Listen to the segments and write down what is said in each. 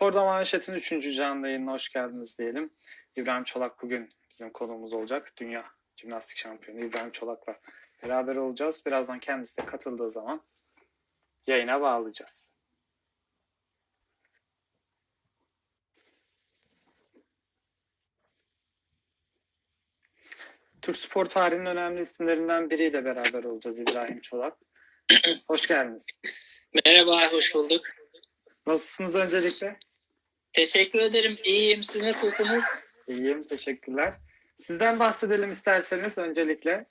Sporda Manşet'in 3. canlı yayınına hoş geldiniz diyelim. İbrahim Çolak bugün bizim konuğumuz olacak. Dünya Jimnastik Şampiyonu İbrahim Çolak'la beraber olacağız. Birazdan kendisi de katıldığı zaman yayına bağlayacağız. Türk spor tarihinin önemli isimlerinden biriyle beraber olacağız İbrahim Çolak. Hoş geldiniz. Merhaba, hoş bulduk. Nasılsınız öncelikle? Teşekkür ederim. İyiyim. Siz nasılsınız? İyiyim, teşekkürler. Sizden bahsedelim isterseniz öncelikle.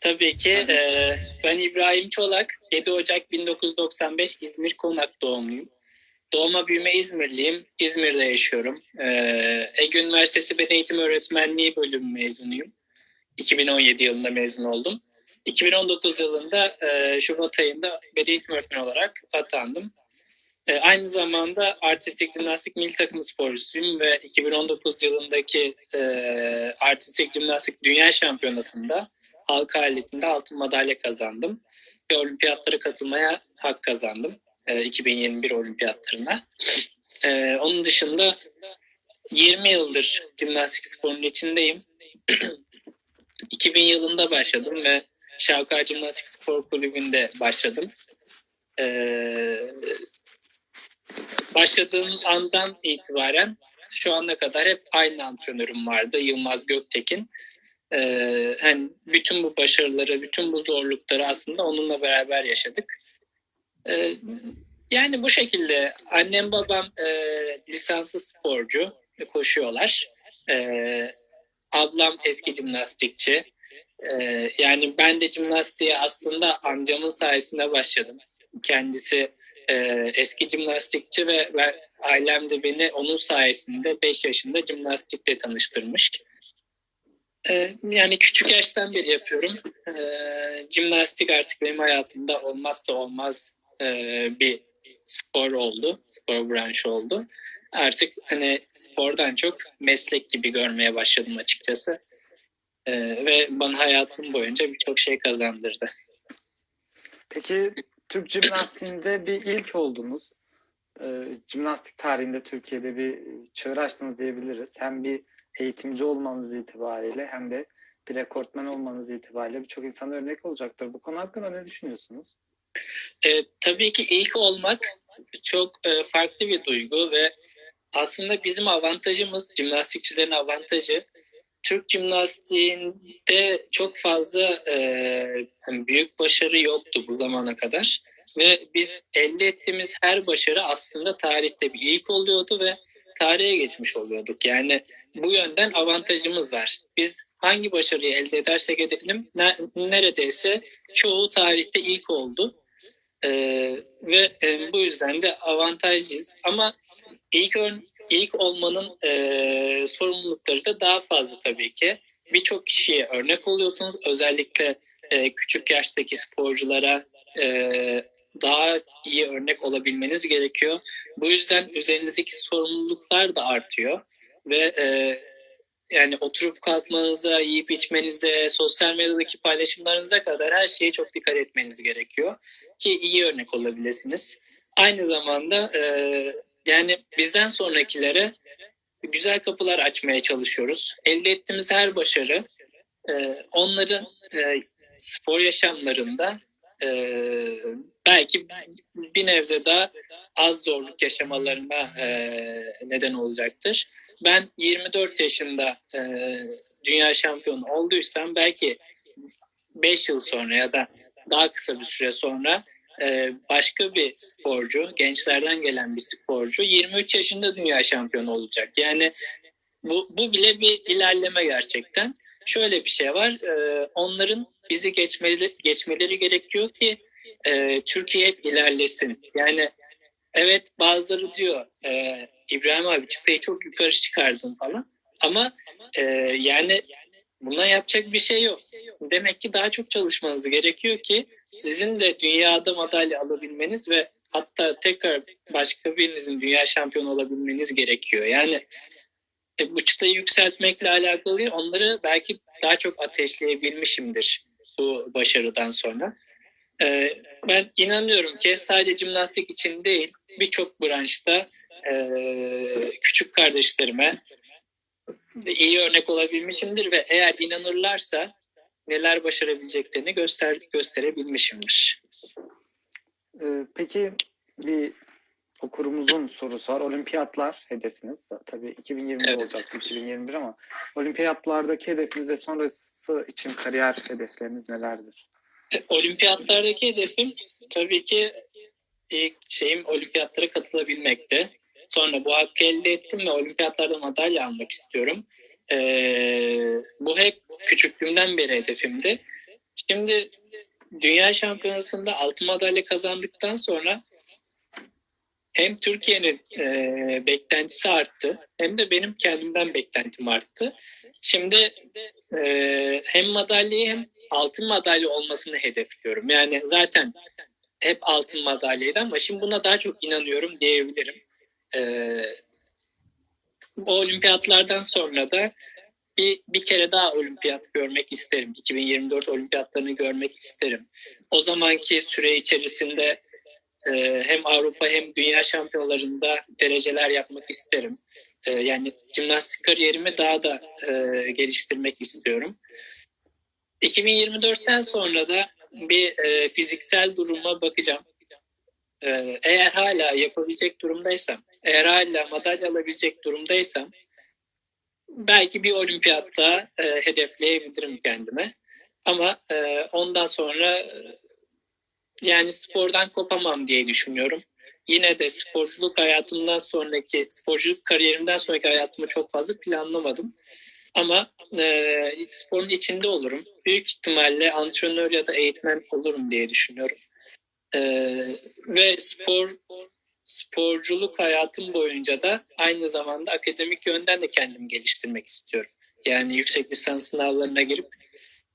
Tabii ki. e, ben İbrahim Çolak. 7 Ocak 1995 İzmir Konak doğumluyum. Doğma büyüme İzmirliyim. İzmir'de yaşıyorum. E, Ege Üniversitesi Beden Eğitim Öğretmenliği bölümü mezunuyum. 2017 yılında mezun oldum. 2019 yılında e, Şubat ayında beden eğitim öğretmeni olarak atandım. E, aynı zamanda artistik jimnastik milli takım sporcusuyum ve 2019 yılındaki e, artistik jimnastik dünya şampiyonasında halka aletinde altın madalya kazandım. Ve olimpiyatlara katılmaya hak kazandım. e, 2021 olimpiyatlarına. E, onun dışında 20 yıldır jimnastik sporunun içindeyim. 2000 yılında başladım ve Şavkar Jimnastik Spor Kulübü'nde başladım. Ee, başladığım andan itibaren şu ana kadar hep aynı antrenörüm vardı. Yılmaz Göktekin. Ee, hani bütün bu başarıları, bütün bu zorlukları aslında onunla beraber yaşadık. Ee, yani bu şekilde annem babam e, lisanslı sporcu koşuyorlar. Ee, ablam eski jimnastikçi. Ee, yani ben de jimnastiğe aslında amcamın sayesinde başladım. Kendisi e, eski jimnastikçi ve, ve ailem de beni onun sayesinde 5 yaşında jimnastikle tanıştırmış. Ee, yani küçük yaştan beri yapıyorum. Ee, jimnastik artık benim hayatımda olmazsa olmaz e, bir spor oldu, spor branşı oldu. Artık hani spordan çok meslek gibi görmeye başladım açıkçası. Ee, ve bana hayatım boyunca birçok şey kazandırdı. Peki Türk jimnastiğinde bir ilk oldunuz. Ee, jimnastik tarihinde Türkiye'de bir çığır açtınız diyebiliriz. Hem bir eğitimci olmanız itibariyle hem de bir rekortmen olmanız itibariyle birçok insana örnek olacaktır. Bu konu hakkında ne düşünüyorsunuz? Ee, tabii ki ilk olmak çok e, farklı bir duygu ve aslında bizim avantajımız, jimnastikçilerin avantajı Türk jimnastiğinde çok fazla e, büyük başarı yoktu bu zamana kadar. Ve biz elde ettiğimiz her başarı aslında tarihte bir ilk oluyordu ve tarihe geçmiş oluyorduk. Yani bu yönden avantajımız var. Biz hangi başarıyı elde edersek edelim ne- neredeyse çoğu tarihte ilk oldu. E, ve e, bu yüzden de avantajlıyız. Ama ilk ön, ilk olmanın e, sorumlulukları da daha fazla tabii ki. Birçok kişiye örnek oluyorsunuz. Özellikle e, küçük yaştaki sporculara e, daha iyi örnek olabilmeniz gerekiyor. Bu yüzden üzerinizdeki sorumluluklar da artıyor ve e, yani oturup kalkmanıza, yiyip içmenize, sosyal medyadaki paylaşımlarınıza kadar her şeye çok dikkat etmeniz gerekiyor ki iyi örnek olabilirsiniz. Aynı zamanda e, yani bizden sonrakilere güzel kapılar açmaya çalışıyoruz. Elde ettiğimiz her başarı e, onların e, spor yaşamlarında e, belki bir nebze daha az zorluk yaşamalarına neden olacaktır. Ben 24 yaşında dünya şampiyonu olduysam belki 5 yıl sonra ya da daha kısa bir süre sonra başka bir sporcu, gençlerden gelen bir sporcu 23 yaşında dünya şampiyonu olacak. Yani bu, bu bile bir ilerleme gerçekten. Şöyle bir şey var, e, onların bizi geçmeleri, geçmeleri gerekiyor ki e, Türkiye hep ilerlesin. Yani evet bazıları diyor e, İbrahim abi çıtayı çok yukarı çıkardın falan ama e, yani buna yapacak bir şey yok. Demek ki daha çok çalışmanız gerekiyor ki sizin de dünyada madalya alabilmeniz ve hatta tekrar başka birinizin dünya şampiyonu olabilmeniz gerekiyor. Yani e, bu çıtayı yükseltmekle alakalı onları belki daha çok ateşleyebilmişimdir bu başarıdan sonra. E, ben inanıyorum ki sadece jimnastik için değil, birçok branşta e, küçük kardeşlerime iyi örnek olabilmişimdir ve eğer inanırlarsa neler başarabileceklerini göster gösterebilmişimdir. Ee, peki bir okurumuzun sorusu var. Olimpiyatlar hedefiniz. Tabii 2020 Evet. olacak 2021 ama olimpiyatlardaki hedefiniz ve sonrası için kariyer hedefleriniz nelerdir? E, Olimpiyatlardaki hedefim tabii ki ilk şeyim olimpiyatlara katılabilmekti. Sonra bu hakkı elde ettim ve olimpiyatlarda madalya almak istiyorum. Ee, bu hep küçüklüğümden beri hedefimdi. Şimdi dünya şampiyonasında altın madalya kazandıktan sonra hem Türkiye'nin e, beklentisi arttı hem de benim kendimden beklentim arttı. Şimdi e, hem madalyayı hem altın madalya olmasını hedefliyorum. Yani zaten hep altın madalyaydı ama şimdi buna daha çok inanıyorum diyebilirim. Ee, o olimpiyatlardan sonra da bir, bir kere daha olimpiyat görmek isterim. 2024 olimpiyatlarını görmek isterim. O zamanki süre içerisinde e, hem Avrupa hem dünya şampiyonalarında dereceler yapmak isterim. E, yani jimnastik kariyerimi daha da e, geliştirmek istiyorum. 2024'ten sonra da bir e, fiziksel duruma bakacağım. E, eğer hala yapabilecek durumdaysam, eğer hala madalya alabilecek durumdaysam belki bir olimpiyatta e, hedefleyebilirim kendime. Ama e, ondan sonra e, yani spordan kopamam diye düşünüyorum. Yine de sporculuk hayatımdan sonraki, sporculuk kariyerimden sonraki hayatımı çok fazla planlamadım. Ama e, sporun içinde olurum. Büyük ihtimalle antrenör ya da eğitmen olurum diye düşünüyorum. E, ve spor sporculuk hayatım boyunca da aynı zamanda akademik yönden de kendimi geliştirmek istiyorum. Yani yüksek lisans sınavlarına girip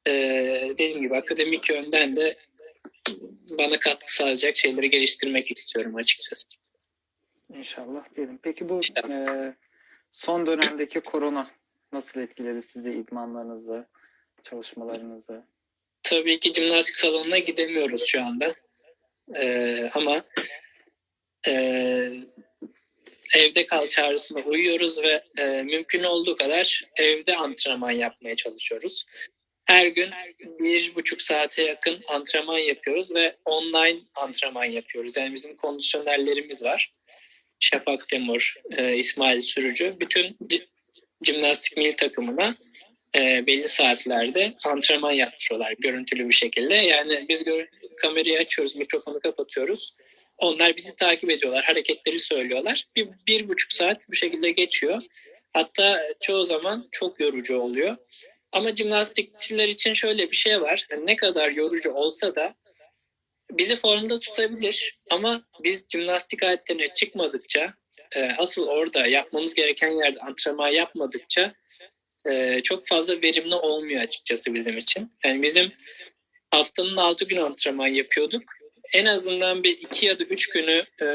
e, dediğim gibi akademik yönden de bana katkı sağlayacak şeyleri geliştirmek istiyorum açıkçası. İnşallah diyelim. Peki bu İnşallah. e, son dönemdeki korona nasıl etkiledi sizi idmanlarınızı, çalışmalarınızı? Tabii ki jimnastik salonuna gidemiyoruz şu anda. Ee, ama e, evde kal çağrısına uyuyoruz ve e, mümkün olduğu kadar evde antrenman yapmaya çalışıyoruz. Her gün bir buçuk saate yakın antrenman yapıyoruz ve online antrenman yapıyoruz. Yani bizim kondisyonerlerimiz var. Şafak Temur, e, İsmail Sürücü. Bütün jimnastik mil takımına e, belli saatlerde antrenman yaptırıyorlar görüntülü bir şekilde. Yani biz kamerayı açıyoruz, mikrofonu kapatıyoruz. Onlar bizi takip ediyorlar, hareketleri söylüyorlar. Bir, bir buçuk saat bu şekilde geçiyor. Hatta çoğu zaman çok yorucu oluyor. Ama jimnastikçiler için şöyle bir şey var. Yani ne kadar yorucu olsa da bizi formda tutabilir. Ama biz jimnastik aletlerine çıkmadıkça, e, asıl orada yapmamız gereken yerde antrenman yapmadıkça e, çok fazla verimli olmuyor açıkçası bizim için. Yani bizim haftanın 6 gün antrenman yapıyorduk. En azından bir iki ya da üç günü e,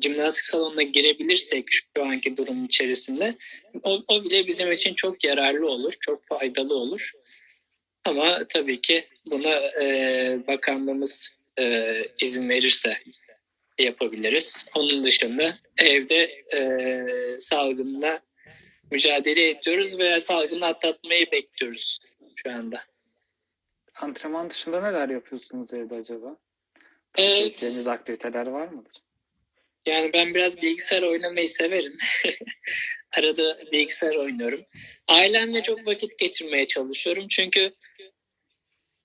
jimnastik salonuna girebilirsek şu anki durum içerisinde o, o bile bizim için çok yararlı olur, çok faydalı olur. Ama tabii ki buna e, bakanlığımız e, izin verirse yapabiliriz. Onun dışında evde e, salgınla mücadele ediyoruz veya salgını atlatmayı bekliyoruz şu anda. Antrenman dışında neler yapıyorsunuz evde acaba? Ee, Sevdiğiniz aktiviteler var mıdır? Yani ben biraz bilgisayar oynamayı severim. Arada bilgisayar oynuyorum. Ailemle çok vakit geçirmeye çalışıyorum. Çünkü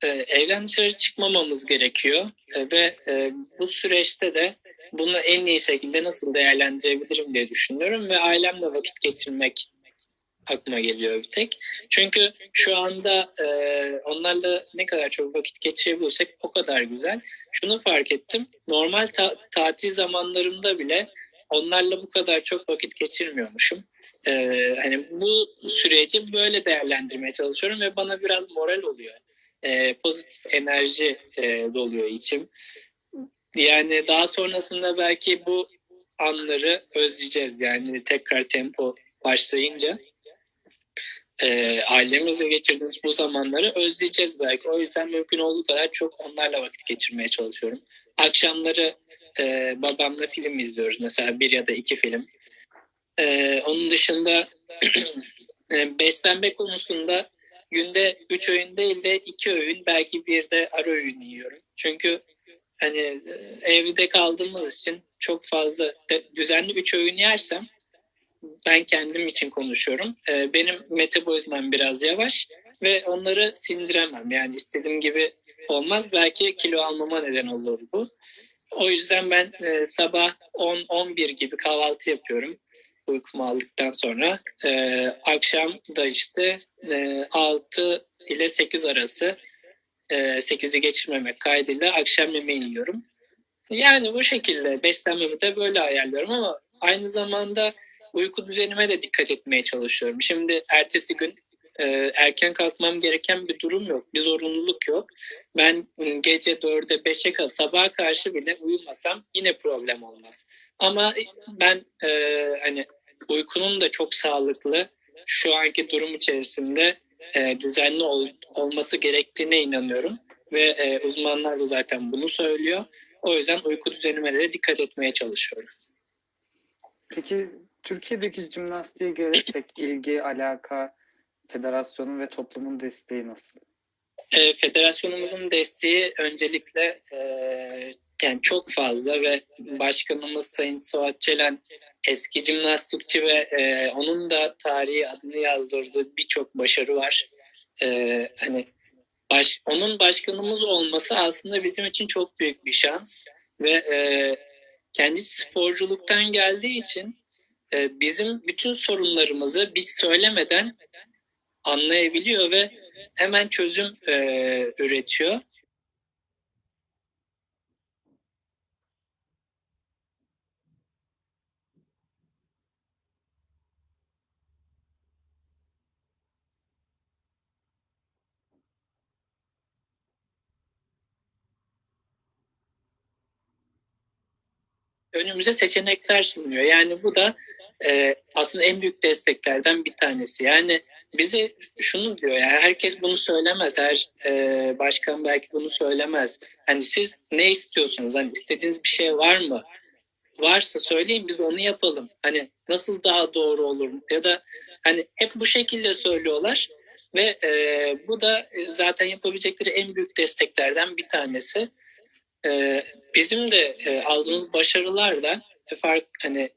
e, evden dışarı çıkmamamız gerekiyor. E, ve e, bu süreçte de bunu en iyi şekilde nasıl değerlendirebilirim diye düşünüyorum. Ve ailemle vakit geçirmek aklıma geliyor bir tek. Çünkü şu anda e, onlarla ne kadar çok vakit geçirebilirsek o kadar güzel. Şunu fark ettim. Normal ta- tatil zamanlarımda bile onlarla bu kadar çok vakit geçirmiyormuşum. E, hani bu süreci böyle değerlendirmeye çalışıyorum ve bana biraz moral oluyor. E, pozitif enerji e, doluyor içim. Yani daha sonrasında belki bu anları özleyeceğiz. Yani tekrar tempo başlayınca e, ailemizle geçirdiğimiz bu zamanları özleyeceğiz belki. O yüzden mümkün olduğu kadar çok onlarla vakit geçirmeye çalışıyorum. Akşamları e, babamla film izliyoruz. Mesela bir ya da iki film. E, onun dışında e, beslenme konusunda günde üç öğün değil de iki öğün belki bir de ara öğün yiyorum. Çünkü hani e, evde kaldığımız için çok fazla de, düzenli üç öğün yersem ben kendim için konuşuyorum. E, benim metabolizmam biraz yavaş ve onları sindiremem. Yani istediğim gibi olmaz. Belki kilo almama neden olur bu. O yüzden ben e, sabah 10-11 gibi kahvaltı yapıyorum uykumu aldıktan sonra. E, akşam da işte e, 6 ile 8 arası e, 8'i geçirmemek kaydıyla akşam yemeği yiyorum. Yani bu şekilde beslenmemi de böyle ayarlıyorum ama aynı zamanda uyku düzenime de dikkat etmeye çalışıyorum. Şimdi ertesi gün e, erken kalkmam gereken bir durum yok. Bir zorunluluk yok. Ben gece 4'e 5'e kadar sabaha karşı bile uyumasam yine problem olmaz. Ama ben e, hani uykunun da çok sağlıklı şu anki durum içerisinde e, düzenli ol, olması gerektiğine inanıyorum. Ve e, uzmanlar da zaten bunu söylüyor. O yüzden uyku düzenime de dikkat etmeye çalışıyorum. Peki Türkiye'deki jimnastiğe gelirsek ilgi, alaka, federasyonun ve toplumun desteği nasıl? E, federasyonumuzun desteği öncelikle e, yani çok fazla ve başkanımız Sayın Suat Çelen eski jimnastikçi ve e, onun da tarihi adını yazdırdığı birçok başarı var. E, hani baş, onun başkanımız olması aslında bizim için çok büyük bir şans ve e, kendi sporculuktan geldiği için e, bizim bütün sorunlarımızı biz söylemeden anlayabiliyor ve hemen çözüm e, üretiyor. Önümüze seçenekler sunuyor. Yani bu da e, aslında en büyük desteklerden bir tanesi. Yani bize şunu diyor yani herkes bunu söylemez. Her e, başkan belki bunu söylemez. Hani siz ne istiyorsunuz? Hani istediğiniz bir şey var mı? Varsa söyleyin biz onu yapalım. Hani nasıl daha doğru olur ya da hani hep bu şekilde söylüyorlar ve e, bu da zaten yapabilecekleri en büyük desteklerden bir tanesi. E, bizim de e, aldığımız başarılar da fark hani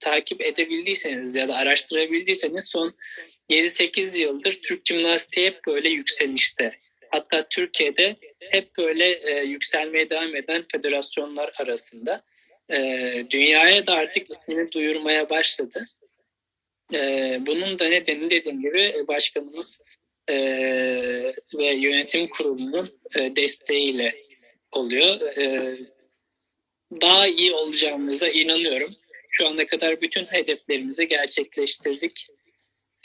takip edebildiyseniz ya da araştırabildiyseniz son 7-8 yıldır Türk jimnastiği hep böyle yükselişte. Hatta Türkiye'de hep böyle e, yükselmeye devam eden federasyonlar arasında. E, dünyaya da artık ismini duyurmaya başladı. E, bunun da nedeni dediğim gibi başkanımız e, ve yönetim kurulunun e, desteğiyle oluyor. E, daha iyi olacağımıza inanıyorum. Şu ana kadar bütün hedeflerimizi gerçekleştirdik.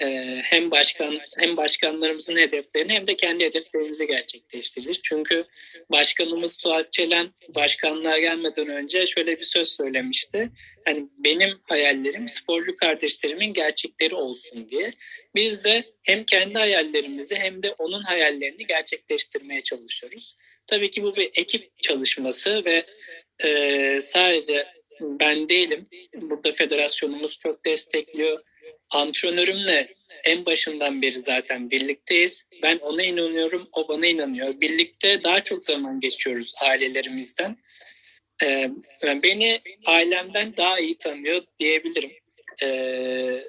Ee, hem başkan hem başkanlarımızın hedeflerini hem de kendi hedeflerimizi gerçekleştirdik. Çünkü başkanımız Suat Çelen başkanlığa gelmeden önce şöyle bir söz söylemişti. Hani benim hayallerim sporcu kardeşlerimin gerçekleri olsun diye. Biz de hem kendi hayallerimizi hem de onun hayallerini gerçekleştirmeye çalışıyoruz. Tabii ki bu bir ekip çalışması ve e, sadece ben değilim. Burada federasyonumuz çok destekliyor. Antrenörümle en başından beri zaten birlikteyiz. Ben ona inanıyorum, o bana inanıyor. Birlikte daha çok zaman geçiyoruz ailelerimizden. Ee, beni ailemden daha iyi tanıyor diyebilirim. Ee,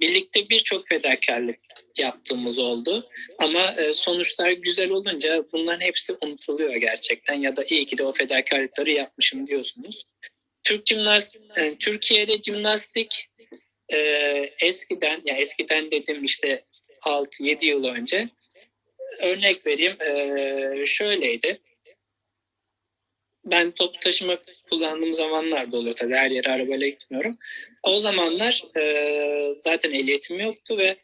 birlikte birçok fedakarlık yaptığımız oldu. Ama e, sonuçlar güzel olunca bunların hepsi unutuluyor gerçekten ya da iyi ki de o fedakarlıkları yapmışım diyorsunuz. Türk jimnastik, yani Türkiye'de jimnastik e, eskiden, yani eskiden dedim işte 6-7 yıl önce örnek vereyim e, şöyleydi. Ben top taşıma kullandığım zamanlar da oluyor tabii. Her yere arabayla gitmiyorum. O zamanlar e, zaten ehliyetim yoktu ve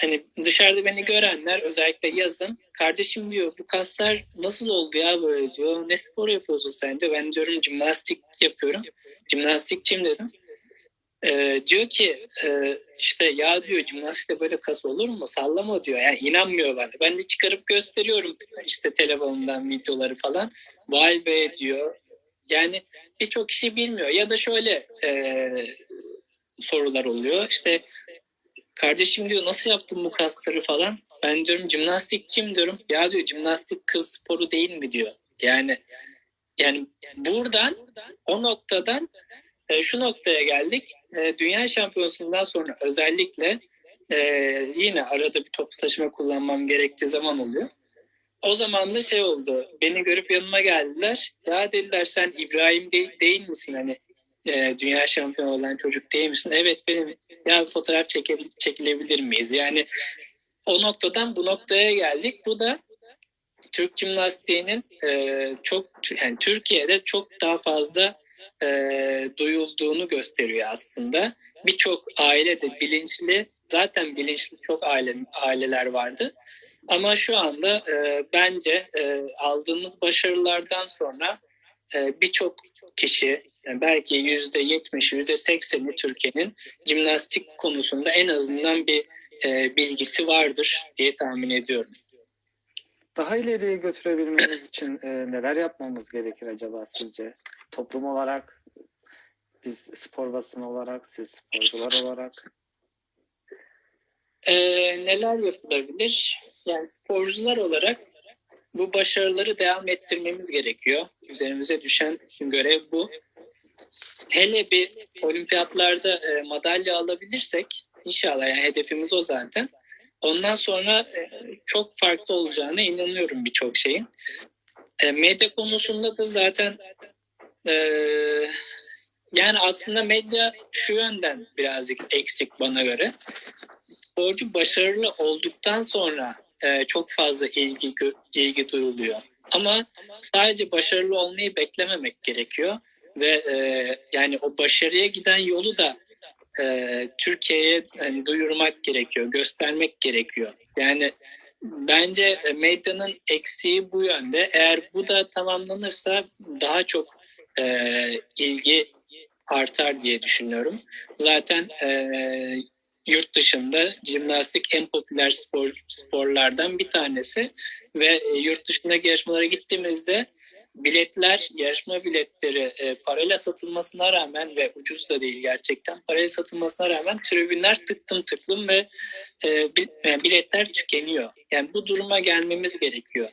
hani dışarıda beni görenler özellikle yazın kardeşim diyor bu kaslar nasıl oldu ya böyle? diyor. Ne spor yapıyorsun sen? diyor. Ben diyorum jimnastik yapıyorum. Jimnastikçiyim dedim ee, diyor ki e, işte ya diyor jimnastikte böyle kas olur mu sallama diyor yani inanmıyor bana ben de çıkarıp gösteriyorum işte telefonumdan videoları falan vay be diyor Yani birçok kişi bilmiyor ya da şöyle e, sorular oluyor. İşte kardeşim diyor nasıl yaptın bu kasları falan. Ben diyorum jimnastikçiyim diyorum. Ya diyor jimnastik kız sporu değil mi diyor. Yani yani buradan o noktadan e, şu noktaya geldik. E, Dünya şampiyonusundan sonra özellikle e, yine arada bir toplu taşıma kullanmam gerektiği zaman oluyor. O zaman da şey oldu. Beni görüp yanıma geldiler. Ya dediler sen İbrahim değil, değil misin hani e, dünya şampiyonu olan çocuk değil misin? Evet benim. Ya fotoğraf çeke- çekilebilir miyiz? Yani o noktadan bu noktaya geldik. Bu da Türk jimnastiğinin e, çok yani Türkiye'de çok daha fazla e, duyulduğunu gösteriyor aslında. Birçok aile de bilinçli, zaten bilinçli çok aile aileler vardı. Ama şu anda e, bence e, aldığımız başarılardan sonra e, birçok kişi yani belki yüzde yetmiş, yüzde sekseni Türkiye'nin jimnastik konusunda en azından bir e, bilgisi vardır diye tahmin ediyorum. Daha ileriye götürebilmemiz için e, neler yapmamız gerekir acaba sizce? Toplum olarak, biz spor basını olarak, siz sporcular olarak. Ee, neler yapılabilir? Yani sporcular olarak bu başarıları devam ettirmemiz gerekiyor. Üzerimize düşen görev bu. Hele bir olimpiyatlarda e, madalya alabilirsek inşallah yani hedefimiz o zaten. Ondan sonra e, çok farklı olacağına inanıyorum birçok şeyin. E, medya konusunda da zaten e, yani aslında medya şu yönden birazcık eksik bana göre sporcu başarılı olduktan sonra e, çok fazla ilgi ilgi duyuluyor. Ama sadece başarılı olmayı beklememek gerekiyor ve e, yani o başarıya giden yolu da e, Türkiye'ye hani, duyurmak gerekiyor, göstermek gerekiyor. Yani bence e, medyanın eksiği bu yönde. Eğer bu da tamamlanırsa daha çok e, ilgi artar diye düşünüyorum. Zaten e, yurt dışında jimnastik en popüler spor sporlardan bir tanesi ve e, yurt dışındaki yarışmalara gittiğimizde biletler, yarışma biletleri e, parayla satılmasına rağmen ve ucuz da değil gerçekten parayla satılmasına rağmen tribünler tıklım tıklım ve e, biletler tükeniyor. Yani bu duruma gelmemiz gerekiyor.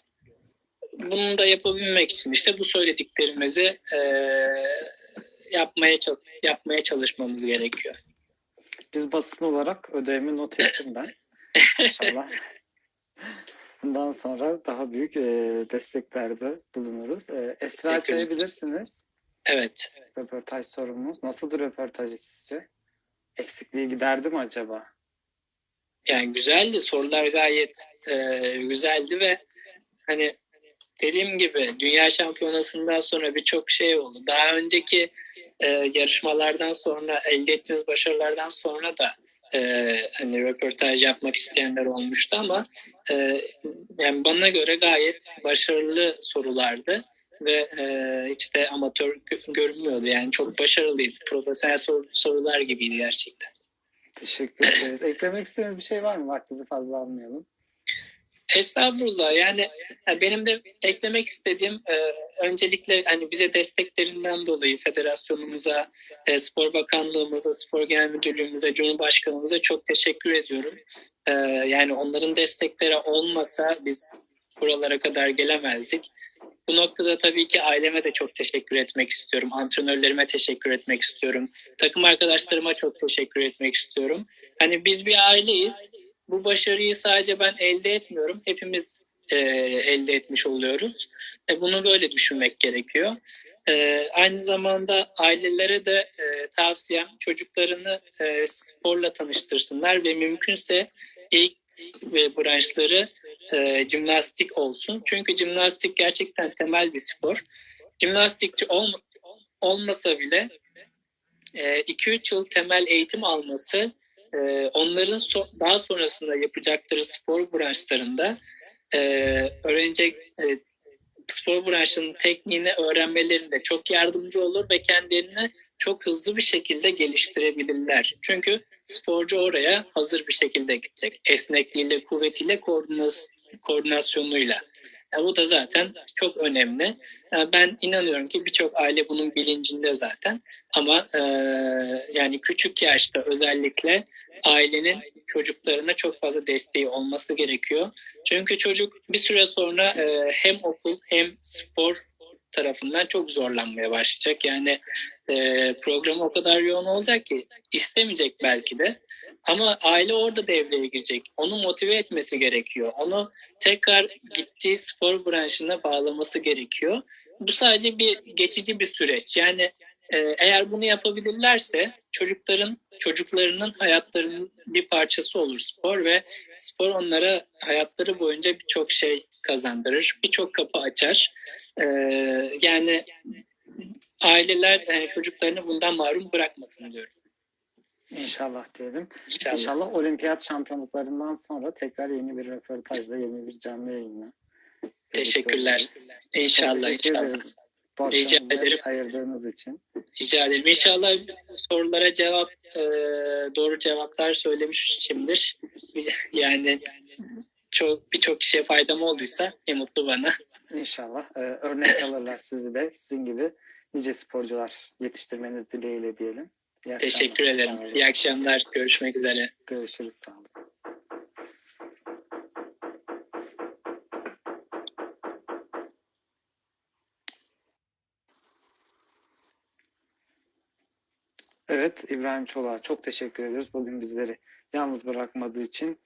Bunu da yapabilmek için işte bu söylediklerimizi e, yapmaya yapmaya çalışmamız gerekiyor. Biz basın olarak ödevimi not ettim ben. İnşallah. Bundan sonra daha büyük e, desteklerde bulunuruz. E, Esra Çay'ı bilirsiniz. Evet. Röportaj sorumuz. Nasıldır röportajı sizce? Eksikliği giderdi mi acaba? Yani güzeldi. Sorular gayet e, güzeldi ve hani dediğim gibi dünya şampiyonasından sonra birçok şey oldu. Daha önceki e, yarışmalardan sonra elde ettiğimiz başarılardan sonra da e, hani röportaj yapmak isteyenler olmuştu ama e, yani bana göre gayet başarılı sorulardı ve e, hiç de amatör gö- görünmüyordu. Yani çok başarılıydı. Profesyonel sor- sorular gibiydi gerçekten. Teşekkür ederiz. Eklemek istediğiniz bir şey var mı? Vaktinizi fazla almayalım. Estağfurullah yani yani benim de eklemek istediğim e, öncelikle hani bize desteklerinden dolayı federasyonumuza, e, spor bakanlığımıza, spor genel müdürlüğümüze, cumhurbaşkanımıza çok teşekkür ediyorum. E, yani onların destekleri olmasa biz buralara kadar gelemezdik. Bu noktada tabii ki aileme de çok teşekkür etmek istiyorum. Antrenörlerime teşekkür etmek istiyorum. Takım arkadaşlarıma çok teşekkür etmek istiyorum. Hani biz bir aileyiz bu başarıyı sadece ben elde etmiyorum. Hepimiz e, elde etmiş oluyoruz. E, bunu böyle düşünmek gerekiyor. E, aynı zamanda ailelere de e, tavsiyem çocuklarını e, sporla tanıştırsınlar ve mümkünse ilk ve branşları e, jimnastik olsun. Çünkü jimnastik gerçekten temel bir spor. Jimnastikçi olma, olmasa bile 2-3 yıl temel eğitim alması e, onların so- daha sonrasında yapacakları spor branşlarında e, öğrenecek e, spor branşının tekniğini öğrenmelerinde çok yardımcı olur ve kendilerini çok hızlı bir şekilde geliştirebilirler. Çünkü sporcu oraya hazır bir şekilde gidecek. Esnekliğiyle, kuvvetiyle, koordinas- koordinasyonuyla. Ya bu da zaten çok önemli. Ya ben inanıyorum ki birçok aile bunun bilincinde zaten. Ama e, yani küçük yaşta özellikle ailenin çocuklarına çok fazla desteği olması gerekiyor. Çünkü çocuk bir süre sonra e, hem okul hem spor tarafından çok zorlanmaya başlayacak. Yani e, program o kadar yoğun olacak ki istemeyecek belki de. Ama aile orada devreye girecek. Onu motive etmesi gerekiyor. Onu tekrar gittiği spor branşına bağlaması gerekiyor. Bu sadece bir geçici bir süreç. Yani eğer bunu yapabilirlerse çocukların çocuklarının hayatlarının bir parçası olur spor ve spor onlara hayatları boyunca birçok şey kazandırır, birçok kapı açar. E, yani aileler e, çocuklarını bundan mahrum bırakmasın diyorum. İnşallah diyelim. İnşallah. İnşallah olimpiyat şampiyonluklarından sonra tekrar yeni bir röportajla, yeni bir canlı yayınla. Teşekkürler. İnşallah, Teşekkür inşallah. Rica ederim. ayırdığınız için. Rica ederim. İnşallah sorulara cevap e, doğru cevaplar söylemişimdir. Yani çok birçok kişiye faydam olduysa ne mutlu bana. İnşallah e, örnek alırlar sizi de. Sizin gibi nice sporcular yetiştirmeniz dileğiyle diyelim. İyi. Teşekkür ederim. İyi akşamlar. Görüşmek üzere. Görüşürüz. Sağ olun. Evet İbrahim Çolak'a çok teşekkür ediyoruz. Bugün bizleri yalnız bırakmadığı için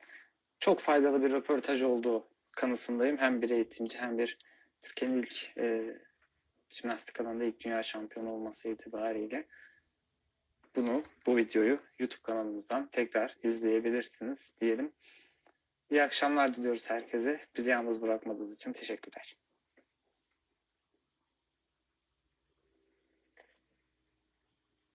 çok faydalı bir röportaj olduğu kanısındayım. Hem bir eğitimci hem bir Türkiye'nin ilk e, jimnastik alanında ilk dünya şampiyonu olması itibariyle bunu, bu videoyu YouTube kanalımızdan tekrar izleyebilirsiniz diyelim. İyi akşamlar diliyoruz herkese. Bizi yalnız bırakmadığınız için teşekkürler.